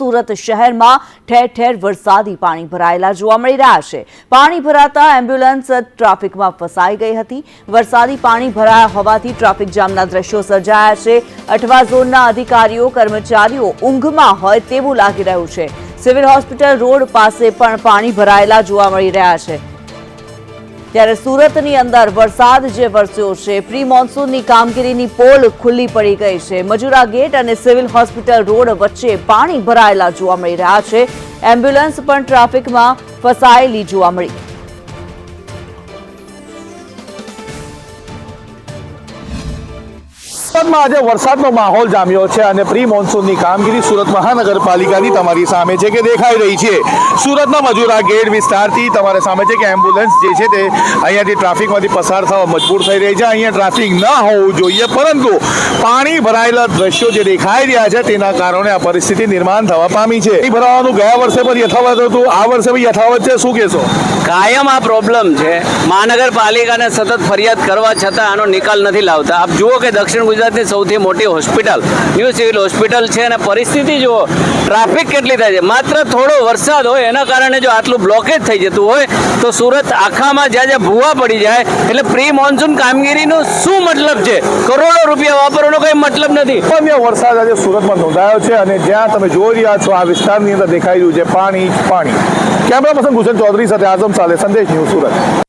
સુરત શહેરમાં ઠેર ઠેર વરસાદી પાણી ભરાયેલા જોવા મળી રહ્યા છે. પાણી ભરાતા એમ્બ્યુલન્સ ટ્રાફિકમાં ફસાઈ ગઈ હતી. વરસાદી પાણી ભરાયા હોવાથી ટ્રાફિક જામના દ્રશ્યો સર્જાયા છે. અઠવા ઝોનના અધિકારીઓ, કર્મચારીઓ ઊંઘમાં હોય તેવું લાગી રહ્યું છે. સિવિલ હોસ્પિટલ રોડ પાસે પણ પાણી ભરાયેલા જોવા મળી રહ્યા છે. ત્યારે સુરતની અંદર વરસાદ જે વરસ્યો છે, પ્રી મોન્સૂનની કામગીરીની પોલ ખુલ્લી પડી ગઈ છે. મજુરા ગેટ અને સિવિલ હોસ્પિટલ રોડ વચ્ચે પાણી ભરાયેલા જોવા મળી રહ્યા છે. એમ્બ્યુલન્સ પણ ટ્રાફિકમાં ફસાયેલી જોવા મળી. સુરતમાં આજે વરસાદનો માહોલ જામ્યો છે અને પ્રી મોન્સૂનની કામગીરી સુરત મહાનગરપાલિકાની તમારી સામે છે કે દેખાઈ રહી છે. સુરતના મજૂરા ગેટ વિસ્તારથી તમારે સામે છે કે એમ્બ્યુલન્સ જે છે તે અહીંયાથી ટ્રાફિકમાંથી પસાર થવા મજબૂર થઈ રહી છે. અહીંયા ટ્રાફિક ન હોવું જોઈએ, પરંતુ પાણી ભરાયેલા દ્રશ્યો જે દેખાઈ રહ્યા છે તેના કારણે આ પરિસ્થિતિ નિર્માણ થવા પામી છે. પાણી ભરાવાનું ગયા વર્ષે પણ યથાવત હતું, આ વર્ષે પણ યથાવત છે. શું કહેશો? કાયમ આ પ્રોબ્લેમ છે. મહાનગરપાલિકાને સતત ફરિયાદ કરવા છતાં આનો નિકાલ નથી લાવતા. આપ જુઓ કે દક્ષિણ ગુજરાતની સૌથી મોટી હોસ્પિટલ ન્યૂ સિવિલ હોસ્પિટલ છે અને પરિસ્થિતિ જુઓ ટ્રાફિક કેટલી થાય છે? માત્ર થોડો વરસાદ હોય, એના કારણે જો આટલું બ્લોકેજ થઈ જતું હોય, તો સુરત આખામાં જ્યાં જ્યાં ભૂવા પડી જાય, એટલે પ્રી મોન્સૂન કામગીરીનો શું મતલબ છે? કરોડો રૂપિયા વાપરવાનો કંઈ મતલબ નથી. સામાન્ય વરસાદ આજે સુરતમાં નોંધાયો છે અને જ્યાં તમે જોઈ રહ્યા છો, આ વિસ્તારની અંદર દેખાઈ રહ્યું છે પાણી પાણી. કેમેરા પર્સન ભૂષણ ચૌધરી સાથે આઝમ સાલે સંદેશ ન્યૂઝ સુરત.